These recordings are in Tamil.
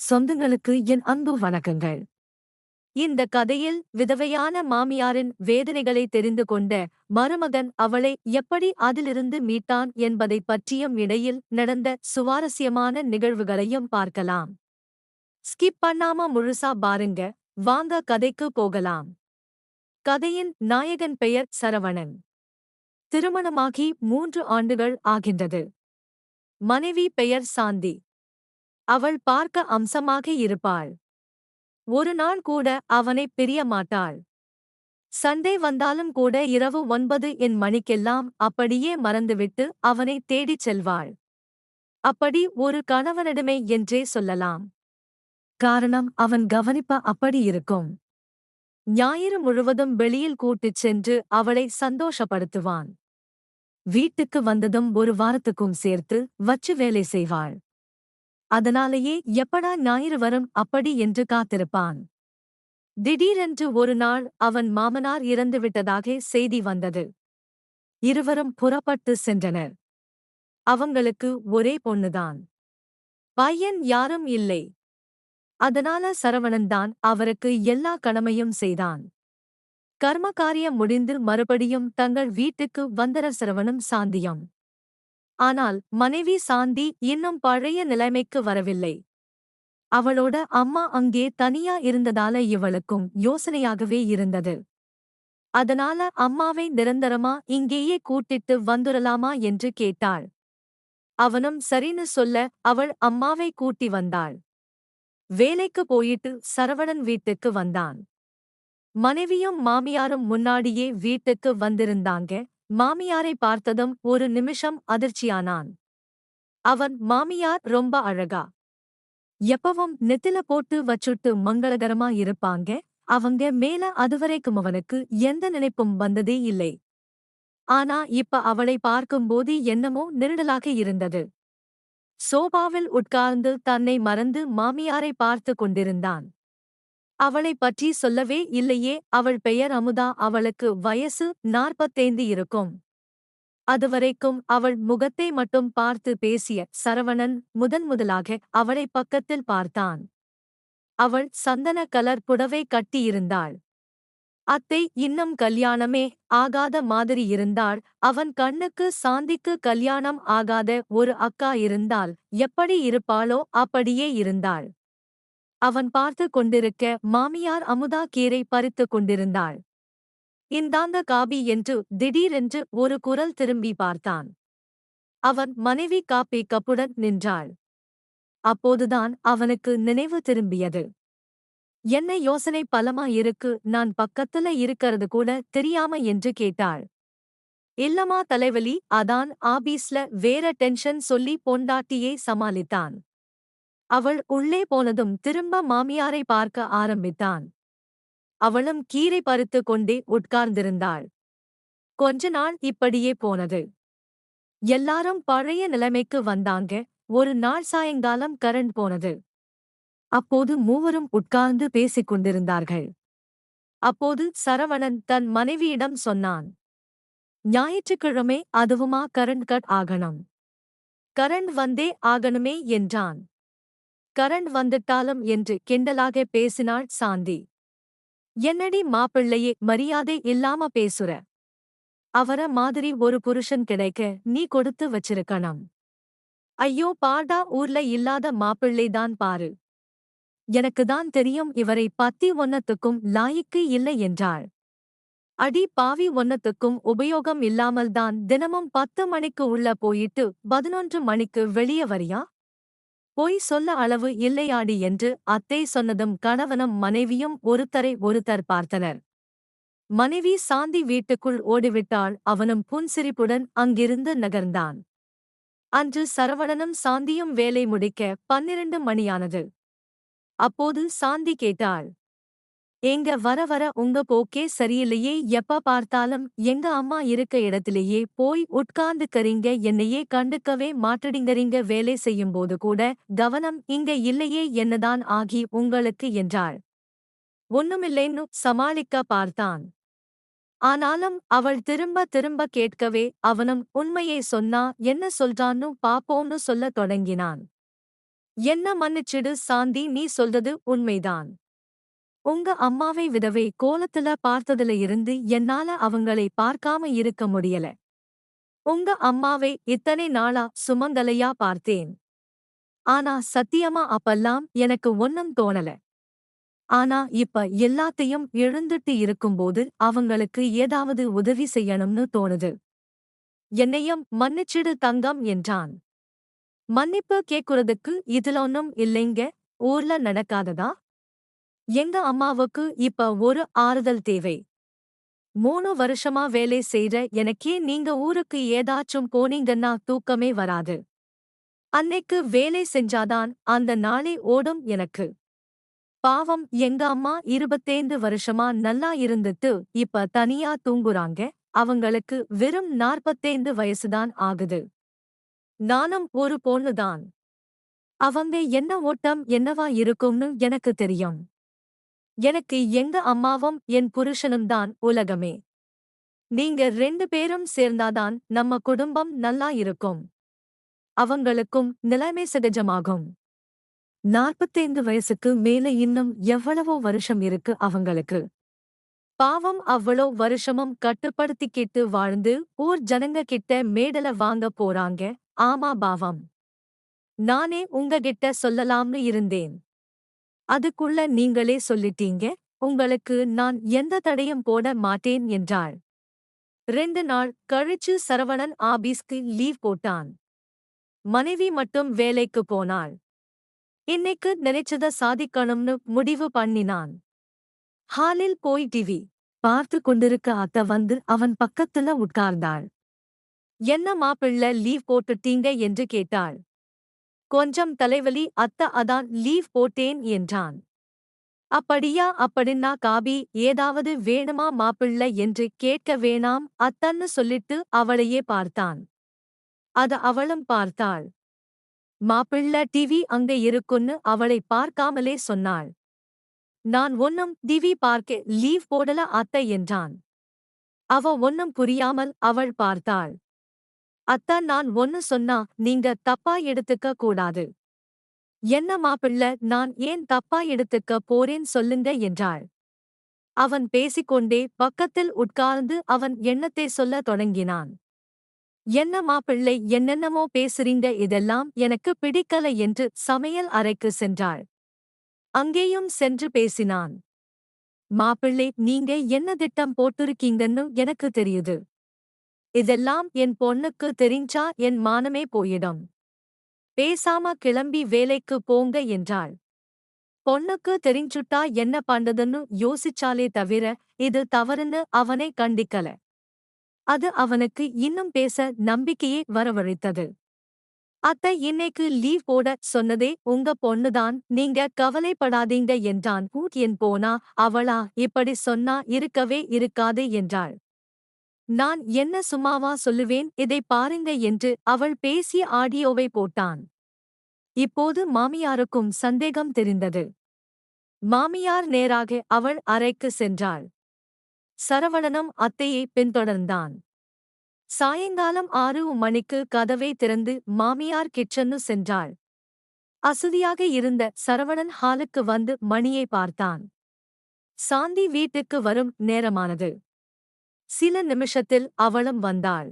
சொந்தங்களுக்கு என் அன்பு வணக்கங்கள். இந்த கதையில் விதவையான மாமியாரின் வேதனைகளை தெரிந்து கொண்ட மருமகன் அவளை எப்படி அதிலிருந்து மீட்டான் என்பதைப் பற்றியும் இடையில் நடந்த சுவாரஸ்யமான நிகழ்வுகளையும் பார்க்கலாம். ஸ்கிப் பண்ணாம முழுசா பாருங்க. வாங்க கதைக்கு போகலாம். கதையின் நாயகன் பெயர் சரவணன். திருமணமாகி மூன்று ஆண்டுகள் ஆகின்றது. மனைவி பெயர் சாந்தி. அவள் பார்க்க அம்சமாக இருப்பாள். ஒரு நாள் கூட அவனை பிரிய மாட்டாள். வந்தாலும் கூட இரவு ஒன்பது என் மணிக்கெல்லாம் அப்படியே மறந்துவிட்டு அவனை தேடிச் செல்வாள். அப்படி ஒரு கணவனிடமே என்றே சொல்லலாம். காரணம் அவன் கவனிப்ப அப்படி இருக்கும். ஞாயிறு முழுவதும் வெளியில் கூட்டிச் சென்று அவளை சந்தோஷப்படுத்துவான். வீட்டுக்கு வந்ததும் ஒரு வாரத்துக்கும் சேர்த்து வச்சு வேலை செய்வாள். அதனாலேயே எப்படா ஞாயிறு வரும் அப்படி என்று காத்திருப்பான். திடீரென்று ஒரு நாள் அவன் மாமனார் இறந்துவிட்டதாக செய்தி வந்தது. இருவரும் புறப்பட்டு சென்றனர். அவங்களுக்கு ஒரே பொண்ணுதான். பையன் யாரும் இல்லை. அதனால சரவணன்தான் அவருக்கு எல்லா கடமையும் செய்தான். கர்மகாரியம் முடிந்து மறுபடியும் தங்கள் வீட்டுக்கு வந்தர சரவணம் சாந்தியம். ஆனால் மனைவி சாந்தி இன்னும் பழைய நிலைமைக்கு வரவில்லை. அவளோட அம்மா அங்கே தனியா இருந்ததால இவளுக்கும் யோசனையாகவே இருந்தது. அதனால அம்மாவை நிரந்தரமா இங்கேயே கூட்டிட்டு வந்துடலாமா என்று கேட்டாள். அவனும் சரின்னு சொல்ல அவள் அம்மாவை கூட்டி வந்தாள். வேலைக்கு போயிட்டு சரவணன் வீட்டுக்கு வந்தான். மனைவியும் மாமியாரும் முன்னாடியே வீட்டுக்கு வந்திருந்தாங்க. மாமியாரை பார்த்ததும் ஒரு நிமிஷம் அதிர்ச்சியானான். அவன் மாமியார் ரொம்ப அழகா. எப்பவும் நெத்தில போட்டு வச்சுட்டு மங்களகரமா இருப்பாங்க. அவங்க மேல அதுவரைக்கும் அவனுக்கு எந்த நினைப்பும் வந்ததே இல்லை. ஆனா இப்ப அவளை பார்க்கும்போது என்னமோ நெருடலாக இருந்தது. சோபாவில் உட்கார்ந்து தன்னை மறந்து மாமியாரை பார்த்து கொண்டிருந்தான். அவளை பற்றி சொல்லவே இல்லையே அவள் பெயர் அமுதா அவளுக்கு வயசு நாற்பத்தைந்து இருக்கும். அதுவரைக்கும் அவள் முகத்தை மட்டும் பார்த்து பேசிய சரவணன் முதன் முதலாக அவளை பக்கத்தில் பார்த்தான். அவள் சந்தன கலர் புடவை கட்டியிருந்தாள். அத்தை இன்னும் கல்யாணமே ஆகாத மாதிரி இருந்தாள். அவன் கண்ணுக்கு சாந்திக்கு கல்யாணம் ஆகாத ஒரு அக்கா இருந்தால் எப்படி இருப்பாளோ அப்படியே இருந்தாள். அவன் பார்த்து கொண்டிருக்க மாமியார் அமுதா கீரை பறித்து கொண்டிருந்தாள். இந்தாந்த காபி என்று திடீரென்று ஒரு குரல் திரும்பி பார்த்தான். அவன் மனைவி காப்பி கப்புடன் நின்றாள். அப்போதுதான் அவனுக்கு நினைவு திரும்பியது. என்ன யோசனை பலமா இருக்கு நான் பக்கத்துல இருக்கிறது கூட தெரியாம என்று கேட்டாள். இல்லமா தலைவலி அதான் ஆபீஸ்ல வேற டென்ஷன் சொல்லி பொண்டாட்டியை சமாளித்தான். அவள் உள்ளே போனதும் திரும்ப மாமியாரை பார்க்க ஆரம்பித்தான். அவளும் கீரை பறித்து கொண்டே உட்கார்ந்திருந்தாள். கொஞ்ச நாள் இப்படியே போனது. எல்லாரும் பழைய நிலைமைக்கு வந்தாங்க. ஒரு நாள் சாயங்காலம் கரண்ட் போனது. அப்போது மூவரும் உட்கார்ந்து பேசிக் கொண்டிருந்தார்கள். அப்போது சரவணன் தன் மனைவியிடம் சொன்னான் ஞாயிற்றுக்கிழமை அதுவுமா கரண்ட் கட் ஆகணும்? கரண்ட் வந்தே ஆகணுமே என்றான். கரண்ட் வந்துட்டாலும் என்று கிண்டலாக பேசினாள் சாந்தி. என்னடி மாப்பிள்ளையே மரியாதை இல்லாம பேசுற? அவர மாதிரி ஒரு புருஷன் கிடைக்க நீ கொடுத்து வச்சிருக்கணும். ஐயோ பாடா ஊர்ல இல்லாத மாப்பிள்ளைதான் பாரு. எனக்குதான் தெரியும் இவரை பத்தி ஒன்னத்துக்கும் லாயிக்கு இல்லை என்றாள். அடி பாவி ஒன்னத்துக்கும் உபயோகம் இல்லாமல்தான் தினமும் பத்து மணிக்கு உள்ள போயிட்டு பதினொன்று மணிக்கு வெளியே வரியா? பொய் சொல்ல அளவு இல்லையாடி என்று அத்தை சொன்னதும் கணவனும் மனைவியும் ஒருத்தரை ஒருத்தர் பார்த்தனர். மனைவி சாந்தி வீட்டுக்குள் ஓடிவிட்டாள். அவனும் புன்சிரிப்புடன் அங்கிருந்து நகர்ந்தான். அன்று சரவணனும் சாந்தியும் வேலை முடிக்க பன்னிரண்டு மணியானது. அப்போது சாந்தி கேட்டாள் எங்க வர வர உங்க போக்கே சரியில்லையே எப்ப பார்த்தாலும் எங்க அம்மா இருக்க இடத்திலேயே போய் உட்கார்ந்துக்கறீங்க என்னையே கண்டுக்கவே மாட்டடிங்கறீங்க வேலை செய்யும்போது கூட கவனம் இங்க இல்லையே என்னதான் ஆகி உங்களுக்கு என்றாள். ஒண்ணுமில்லைன்னு சமாளிக்க பார்த்தான். ஆனாலும் அவள் திரும்ப திரும்ப கேட்கவே அவனும் உண்மையை சொன்னா என்ன சொல்றான்னு பாப்போம்னு சொல்லத் தொடங்கினான். என்ன மன்னிச்சிடு சாந்தி நீ சொல்றது உண்மைதான். உங்க அம்மாவை விதவை கோலத்துல பார்த்ததுல இருந்து என்னால அவங்களை பார்க்காம இருக்க முடியல. உங்க அம்மாவை இத்தனை நாளா சுமங்கலையா பார்த்தேன். ஆனா சத்தியமா அப்பெல்லாம் எனக்கு ஒன்னும் தோணல. ஆனா இப்ப எல்லாத்தையும் எழுந்துட்டு இருக்கும்போது அவங்களுக்கு ஏதாவது உதவி செய்யணும்னு தோணுது. என்னையும் மன்னிச்சிடு தங்கம் என்றான். மன்னிப்பு கேக்குறதுக்கு இதுல ஒன்னும் இல்லைங்க ஊர்ல நடக்காததா? எங்க அம்மாவுக்கு இப்ப ஒரு ஆறுதல் தேவை? மூணு வருஷமா வேலை செய்ற எனக்கே நீங்க ஊருக்கு ஏதாச்சும் போனீங்கன்னா தூக்கமே வராது. அன்னைக்கு வேலை செஞ்சாதான் அந்த நாளே ஓடும் எனக்கு. பாவம் எங்க அம்மா இருபத்தைந்து வருஷமா நல்லா இருந்துட்டு இப்ப தனியா தூங்குறாங்க. அவங்களுக்கு வெறும் நாற்பத்தைந்து வயசுதான் ஆகுது. நானும் ஒரு பொண்ணுதான். அவங்க என்ன ஓட்டம் என்னவா இருக்கும்னு எனக்கு தெரியும். எனக்கு எங்க அம்மாவும் என் புருஷனும் தான் உலகமே. நீங்க ரெண்டு பேரும் சேர்ந்தாதான் நம்ம குடும்பம் நல்லா இருக்கும். அவங்களுக்கும் நிலைமை சகஜமாகும். நாற்பத்தைந்து வயசுக்கு மேல இன்னும் எவ்வளவோ வருஷம் இருக்கு அவங்களுக்கு. பாவம் அவ்வளோ வருஷமும் கட்டுப்படுத்திக்கிட்டு வாழ்ந்து ஊர் ஜனங்க கிட்ட மேடல வாங்க போறாங்க. ஆமா பாவம். நானே உங்ககிட்ட சொல்லலாம்னு இருந்தேன். அதுக்குள்ள நீங்களே சொல்லிட்டீங்க உங்களுக்கு நான் எந்த தடையும் போட மாட்டேன் என்றாள். ரெண்டு நாள் கழிச்சு சரவணன் ஆபீஸ்க்கு லீவ் போட்டான். மனைவி மட்டும் வேலைக்கு போனாள். இன்னைக்கு நினைச்சத சாதிக்கணும்னு முடிவு பண்ணினான். ஹாலில் போய் டிவி பார்த்து கொண்டிருக்க அத்த வந்து அவன் பக்கத்துல உட்கார்ந்தாள். என்ன மாப்பிள்ள லீவ் போட்டுட்டீங்க? என்று கேட்டாள். கொஞ்சம் தலைவலி அத்த அதான் லீவ் போட்டேன் என்றான். அப்படியா அப்படின்னா காபி ஏதாவது வேணுமா மாப்பிள்ள? என்று கேட்க வேணாம் அத்தன்னு சொல்லிட்டு அவளையே பார்த்தான். அது அவளும் பார்த்தாள். மாப்பிள்ள டிவி அங்க இருக்குன்னு அவளை பார்க்காமலே சொன்னாள். நான் ஒன்னும் டிவி பார்க்க லீவ் போடல அத்தை என்றான். அவ ஒன்னும் புரியாமல் அவள் பார்த்தாள். அத்தான் நான் ஒன்னு சொன்னா நீங்க தப்பா எடுத்துக்க கூடாது. என்ன மாப்பிள்ள நான் ஏன் தப்பா எடுத்துக்க போறேன் சொல்லுங்க என்றாள். அவன் பேசிக்கொண்டே பக்கத்தில் உட்கார்ந்து அவன் எண்ணத்தை சொல்ல தொடங்கினான். என்ன மாப்பிள்ளை என்னென்னமோ பேசுறீங்க இதெல்லாம் எனக்கு பிடிக்கல என்று சமையல் அறைக்கு சென்றாள். அங்கேயும் சென்று பேசினான். மாப்பிள்ளை நீங்க என்ன திட்டம் போட்டிருக்கீங்கன்னு எனக்கு தெரியுது. இதெல்லாம் என் பொண்ணுக்கு தெரிஞ்சா என் மானமே போயிடும். பேசாம கிளம்பி வேலைக்கு போங்க என்றாள். பொண்ணுக்கு தெரிஞ்சுட்டா என்ன பண்ணதுன்னு யோசிச்சாலே தவிர இது தவறுன்னு அவனை கண்டிக்கல. அது அவனுக்கு இன்னும் பேச நம்பிக்கையே வரவழைத்தது. அத்தை இன்னைக்கு லீவ் போட சொன்னதே உங்க பொண்ணுதான் நீங்க கவலைப்படாதீங்க என்றான். கூட் என் போனா அவளா இப்படி சொன்னா இருக்கவே இருக்காது என்றாள். நான் என்ன சும்மாவா சொல்லுவேன்? இதை பாருங்க என்று அவள் பேசிய ஆடியோவை போட்டான். இப்போது மாமியாருக்கும் சந்தேகம் தெரிந்தது. மாமியார் நேராக அவள் அறைக்கு சென்றாள். சரவணனும் அத்தையை பின்தொடர்ந்தான். சாயங்காலம் ஆறு மணிக்கு கதவை திறந்து மாமியார் கிச்சன்னு சென்றாள். அசுதியாக இருந்த சரவணன் ஹாலுக்கு வந்து மணியை பார்த்தான். சாந்தி வீட்டுக்கு வரும் நேரமானது. சில நிமிஷத்தில் அவளும் வந்தாள்.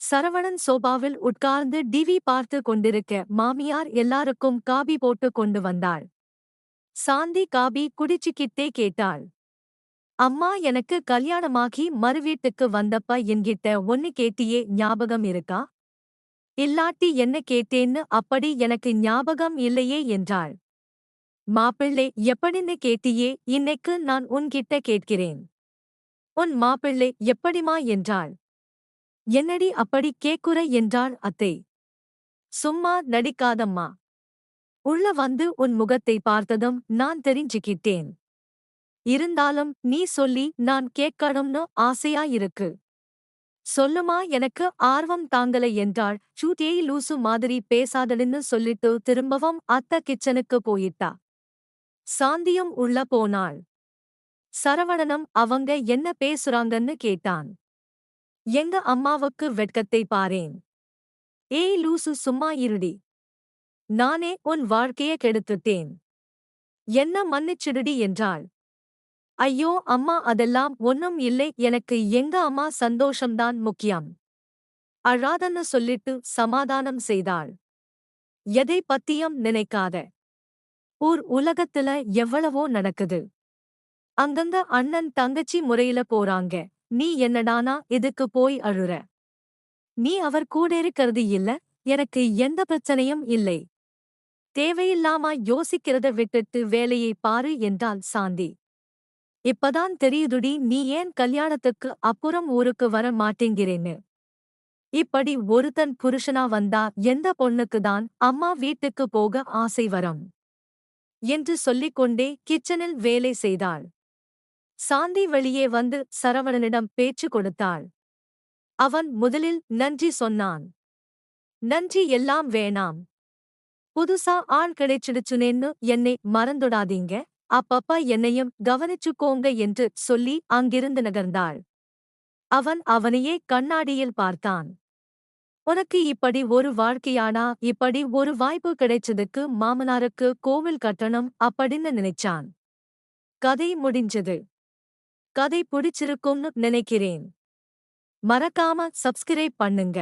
சரவணன் சோபாவில் உட்கார்ந்து டிவி பார்த்து கொண்டிருக்க மாமியார் எல்லாருக்கும் காபி போட்டு கொண்டு வந்தாள். சாந்தி காபி குடிச்சுக்கிட்டே கேட்டாள். அம்மா எனக்கு கல்யாணமாகி மறுவீட்டுக்கு வந்தப்ப என்கிட்ட ஒன்னு கேட்டியே ஞாபகம் இருக்கா? இல்லாட்டி என்ன கேட்டேன்னு அப்படி எனக்கு ஞாபகம் இல்லையே என்றாள். மாப்பிள்ளை எப்படின்னு கேட்டியே இன்னைக்கு நான் உன்கிட்ட கேட்கிறேன். உன் மாப்பிள்ளை எப்படிமா என்றாள். என்னடி அப்படி கேக்குற என்றாள் அத்தை. சும்மா நடிக்காதம்மா. உள்ள வந்து உன் முகத்தை பார்த்ததும் நான் தெரிஞ்சுக்கிட்டேன். இருந்தாலும் நீ சொல்லி நான் கேட்கணும்னு ஆசையா இருக்கு. சொல்லுமா எனக்கு ஆர்வம் தாங்கலை என்றாள். சூட்டியை லூசு மாதிரி பேசாதடுன்னு சொல்லிட்டு திரும்பவும் அத்த கிச்சனுக்கு போயிட்டா. சாந்தியும் உள்ள போனாள். சரவணனம் அவங்க என்ன பேசுறாங்கன்னு கேட்டான். எங்க அம்மாவுக்கு வெட்கத்தை பாரேன். ஏய் லூசு சும்மா இருடி. நானே உன் வாழ்க்கைய கெடுத்துட்டேன். என்ன மன்னிச்சிடுடி என்றாள். ஐயோ அம்மா அதெல்லாம் ஒன்னும் இல்லை. எனக்கு எங்க அம்மா சந்தோஷம்தான் முக்கியம். அழாதன்னு சொல்லிட்டு சமாதானம் செய்தாள். எதை பத்தியும் நினைக்காத. ஊர் உலகத்துல எவ்வளவோ நடக்குது. அங்கங்க அண்ணன் தங்கச்சி முறையில போறாங்க. நீ என்னடானா இதுக்கு போய் அழுற? நீ அவர் கூட இருக்கிறது இல்ல எனக்கு எந்த பிரச்சனையும் இல்லை. தேவையில்லாம யோசிக்கிறத விட்டுட்டு வேலையை பாரு என்றாள் சாந்தி. இப்பதான் தெரியுதுடி நீ ஏன் கல்யாணத்துக்கு அப்புறம் ஊருக்கு வர மாட்டேங்கிறேன்னு? இப்படி ஒருத்தன் புருஷனா வந்தா எந்த பொண்ணுக்குதான் அம்மா வீட்டுக்கு போக ஆசை வரும்? என்று சொல்லிக்கொண்டே கிச்சனில் வேலை செய்தாள். சாந்தி வெளியே வந்து சரவணனிடம் பேச்சு கொடுத்தாள். அவன் முதலில் நன்றி சொன்னான். நன்றி எல்லாம் வேணாம். புதுசா ஆள் கிடைச்சிடுச்சுனேன்னு என்னை மறந்துடாதீங்க. அப்பப்பா என்னையும் கவனிச்சுக்கோங்க என்று சொல்லி அங்கிருந்து நகர்ந்தாள். அவன் அவனையே கண்ணாடியில் பார்த்தான். உனக்கு இப்படி ஒரு வாழ்க்கையானா? இப்படி ஒரு வாய்ப்பு கிடைச்சதுக்கு மாமனாருக்கு கோவில் கட்டணம் அப்படின்னு நினைச்சான். கதை முடிஞ்சது. கதை பிடிச்சிருக்கும்னு நினைக்கிறேன். மறக்காம சப்ஸ்கிரைப் பண்ணுங்க.